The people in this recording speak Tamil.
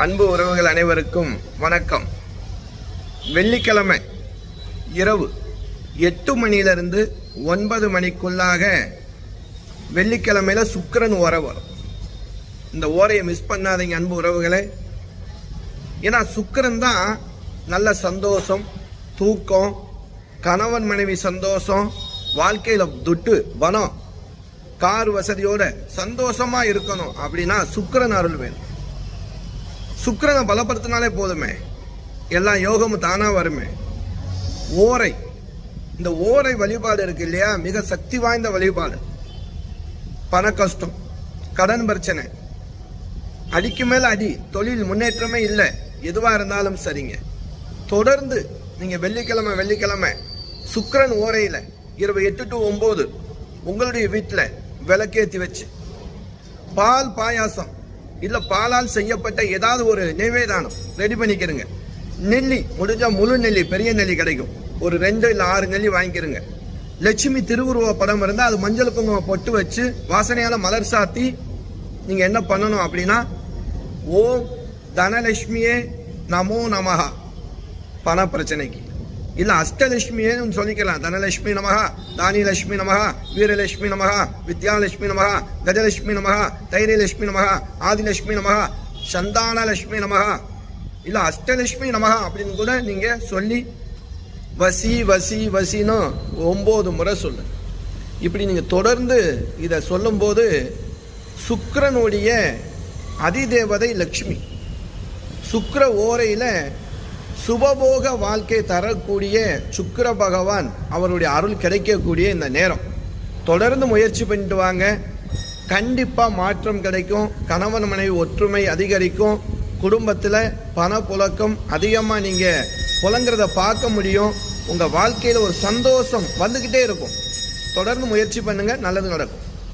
அன்பு உறவுகள் அனைவருக்கும் வணக்கம். வெள்ளிக்கிழமை இரவு எட்டு மணியிலிருந்து ஒன்பது மணிக்குள்ளாக வெள்ளிக்கிழமையில் சுக்கரன் ஓரை வரும். இந்த ஓரையை மிஸ் பண்ணாதீங்க அன்பு உறவுகளே. ஏன்னா சுக்கரன் தான் நல்ல சந்தோஷம் தூக்கம் கணவன் மனைவி சந்தோஷம் வாழ்க்கையில் துட்டு பணம் கார் வசதியோட சந்தோஷமாக இருக்கணும் அப்படின்னா சுக்கரன் அருள் வேணும். சுக்கரனை பலப்படுத்தினாலே போதுமே. எல்லா யோகமும் தானாக வருமே. ஓரை இந்த ஓரை வழிபாடு இருக்கு இல்லையா? மிக சக்தி வாய்ந்த வழிபாடு. பண கஷ்டம் கடன் பிரச்சனை. அடிக்கு மேல அடி தொழில் முன்னேற்றமே இல்லை. எதுவா இருந்தாலும் சரிங்க. தொடர்ந்து நீங்க வெள்ளிக்கிழமை வெள்ளிக்கிழமை சுக்கரன் ஓரையில இரவு எட்டு டு ஒன்பது உங்களுடைய வீட்டில் விளக்கேத்தி வச்சு பால் பாயாசம் இல்லை பாலால் செய்யப்பட்ட ஏதாவது ஒரு நிவேதானம். ரெடி பண்ணிக்கிறங்க. நெல்லி முடிஞ்சால் முழு நெல்லி பெரிய நெல்லி கிடைக்கும். ஒரு ரெண்டு இல்லை ஆறு நெல்லி வாங்கிக்கிறங்க. லட்சுமி திருவுருவ படம் இருந்தால் அது மஞ்சள் குங்குமம் பொட்டு வச்சு வாசனையால் மலர் சாத்தி நீங்கள் என்ன பண்ணணும் அப்படின்னா ஓம் தனலட்சுமியே நமோ நமஹா. பண பிரச்சனைக்கு இல்ல அஷ்டலட்சுமியேன்னு சொல்லிக்கலாம் தனலட்சுமி நமகா தானியலட்சுமி நமகா வீரலட்சுமி நமகா வித்யாலட்சுமி நமகா கஜலட்சுமி நமகா தைரியலட்சுமி நமகா ஆதிலட்சுமி நமகா சந்தானலட்சுமி நமகா இல்ல அஷ்டலட்சுமி நமகா அப்படின்னு கூட நீங்க சொல்லி வசி வசி வசின்னு ஒன்பது முறை சொல்லு இப்படி நீங்க தொடர்ந்து இதை சொல்லும்போது சுக்கரனுடைய அதிதேவதை லக்ஷ்மி சுக்கர ஓரையில் சுபபோக வாழ்க்கை தரக்கூடிய சுக்கர பகவான் அவருடைய அருள் கிடைக்கக்கூடிய இந்த நேரம். தொடர்ந்து முயற்சி பண்ணிட்டு வாங்க. கண்டிப்பாக மாற்றம் கிடைக்கும். கணவன் மனைவி ஒற்றுமை அதிகரிக்கும். குடும்பத்தில் பணப்புழக்கம் அதிகமாக நீங்கள் புலங்கிறத பார்க்க முடியும். உங்கள் வாழ்க்கையில் ஒரு சந்தோஷம் வந்துக்கிட்டே இருக்கும். தொடர்ந்து முயற்சி பண்ணுங்கள் நல்லது நடக்கும்.